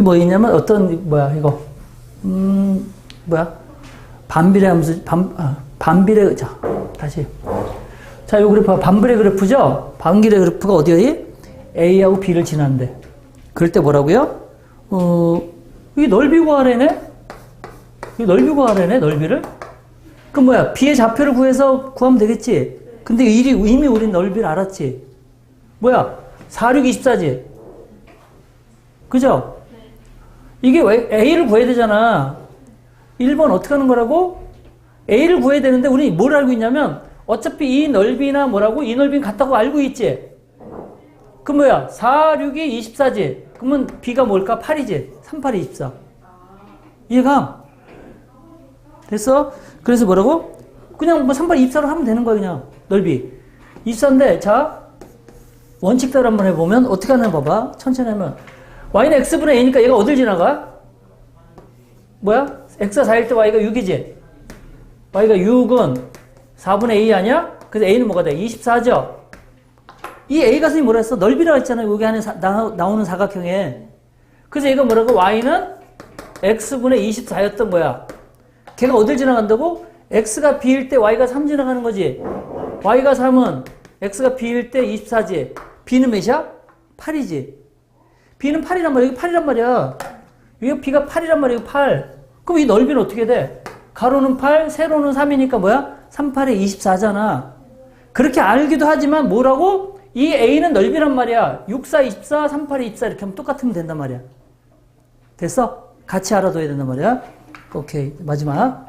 뭐 있냐면 어떤 뭐야 이거. 음 뭐야? 반비례 함수 반 아, 반비례 자. 다시. 자요 그래프 반비례 그래프죠? 반비례 그래프가 어디에 A하고 B를 지나는데. 그럴 때 뭐라고요? 어 이게 넓이 구하래네? 이 넓이 구하래네 넓이를? 그 뭐야? B의 좌표를 구해서 구하면 되겠지? 근데 이리 이미 우린 넓이를 알았지? 뭐야? 4, 6, 24지. 그죠? 이게 왜 A를 구해야 되잖아. 1번 어떻게 하는 거라고? A를 구해야 되는데 우리 뭘 알고 있냐면 어차피 이 넓이나 뭐라고 이 넓이는 같다고 알고 있지. 그럼 뭐야? 4, 6이 24지. 그러면 B가 뭘까? 8이지. 3, 8이 24. 이해가? 됐어? 그래서 뭐라고? 그냥 뭐 3, 8, 24로 하면 되는 거야 그냥 넓이. 24인데 자 원칙대로 한번 해보면 어떻게 하나 봐봐. 천천히 하면 y는 x분의 a니까 얘가 어딜 지나가? 뭐야? x가 4일 때 y가 6이지? y가 6은 4분의 a 아니야? 그래서 a는 뭐가 돼? 24죠? 이 a가 선생님 뭐라 했어? 넓이라고 했잖아요. 여기 안에 사- 나, 나오는 사각형에. 그래서 얘가 뭐라고? y는 x분의 24였던 거야. 걔가 어딜 지나간다고? x가 b일 때 y가 3 지나가는 거지. y가 3은 x가 b일 때 24지. b는 몇이야? 8이지. B는 8이란 말이야. 여기 8이란 말이야. 여기 b가 8이란 말이야. 이거 8. 그럼 이 넓이는 어떻게 돼? 가로는 8, 세로는 3이니까 뭐야? 3, 8에 24잖아. 그렇게 알기도 하지만 뭐라고? 이 a는 넓이란 말이야. 6, 4, 24, 3, 8, 24 이렇게 하면 똑같으면 된단 말이야. 됐어? 같이 알아둬야 된단 말이야. 오케이. 마지막. 아